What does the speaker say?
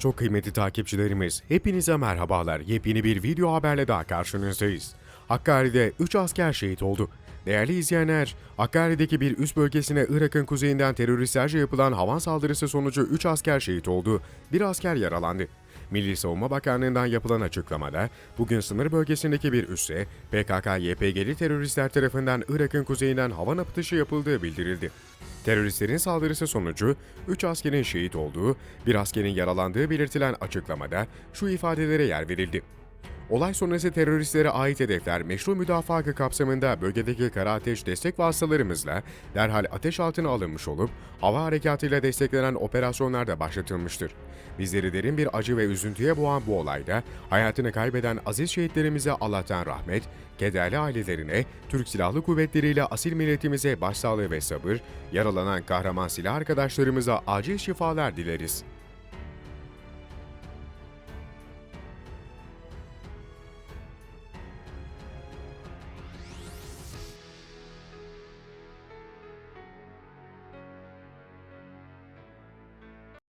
Çok kıymetli takipçilerimiz, hepinize merhabalar. Yepyeni bir video haberle daha karşınızdayız. Hakkari'de 3 asker şehit oldu. Değerli izleyenler, Hakkari'deki bir üst bölgesine Irak'ın kuzeyinden teröristlerce yapılan havan saldırısı sonucu 3 asker şehit oldu, bir asker yaralandı. Milli Savunma Bakanlığı'ndan yapılan açıklamada, bugün sınır bölgesindeki bir üsse PKK-YPG'li teröristler tarafından Irak'ın kuzeyinden havan atışı yapıldığı bildirildi. Teröristlerin saldırısı sonucu 3 askerin şehit olduğu, bir askerin yaralandığı belirtilen açıklamada şu ifadelere yer verildi. Olay sonrası teröristlere ait hedefler meşru müdafaa hakkı kapsamında bölgedeki kara ateş destek vasıtalarımızla derhal ateş altına alınmış olup hava harekatıyla desteklenen operasyonlar da başlatılmıştır. Bizleri derin bir acı ve üzüntüye boğan bu olayda hayatını kaybeden aziz şehitlerimize Allah'tan rahmet, kederli ailelerine, Türk Silahlı Kuvvetleri ile asil milletimize başsağlığı ve sabır, yaralanan kahraman silah arkadaşlarımıza acil şifalar dileriz.